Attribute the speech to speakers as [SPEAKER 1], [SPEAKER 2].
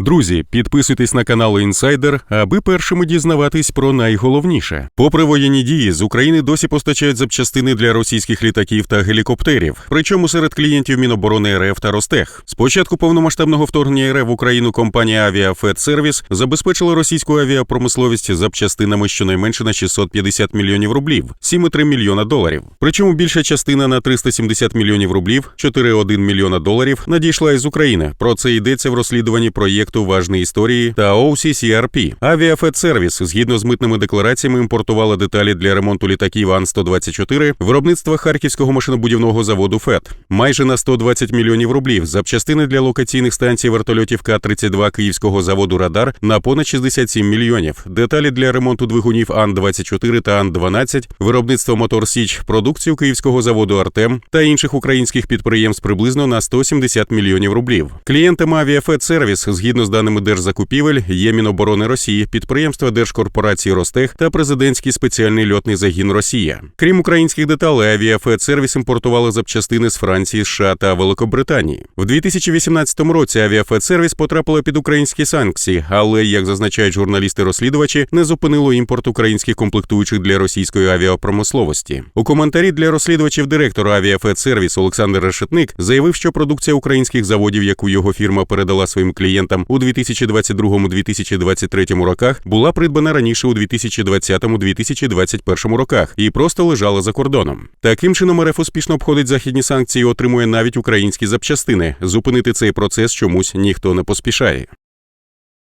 [SPEAKER 1] Друзі, підписуйтесь на канал Інсайдер, аби першими дізнаватись про найголовніше. Попри воєнні дії, з України досі постачають запчастини для російських літаків та гелікоптерів. Причому серед клієнтів Міноборони РФ та Ростех. З початку повномасштабного вторгнення РФ в Україну компанія Авіафедсервіс забезпечила російську авіапромисловість запчастинами щонайменше на 650 мільйонів рублів, 7,3 мільйона доларів. Причому більша частина на 370 мільйонів рублів, 4,1 мільйона доларів, надійшла із України. Про це йдеться в розслідуванні проєкту важної історії та OCCRP. Авіафедсервіс, згідно з митними деклараціями, імпортувала деталі для ремонту літаків Ан-124 виробництва Харківського машинобудівного заводу ФЕД. Майже на 120 мільйонів рублів. Запчастини для локаційних станцій вертольотів К-32 Київського заводу Радар на понад 67 мільйонів. Деталі для ремонту двигунів Ан-24 та Ан-12, виробництво Мотор Січ, продукцію Київського заводу Артем та інших українських підприємств приблизно на 170 мільйонів рублів. Клієнтами Авіафедсервіс, згідно з даними держзакупівель, є Міноборони Росії, підприємства Держкорпорації Ростех та президентський спеціальний льотний загін Росія. Крім українських деталей, Авіафедсервіс імпортували запчастини з Франції, США та Великобританії. В 2018 році Авіафедсервіс потрапила під українські санкції, але, як зазначають журналісти-розслідувачі, не зупинило імпорт українських комплектуючих для російської авіапромисловості. У коментарі для розслідувачів директор Авіафедсервіс Олександр Решетник заявив, що продукція українських заводів, яку його фірма передала своїм клієнтам у 2022-2023 роках, була придбана раніше у 2020-2021 роках і просто лежала за кордоном. Таким чином РФ успішно обходить західні санкції і отримує навіть українські запчастини. Зупинити цей процес чомусь ніхто не поспішає.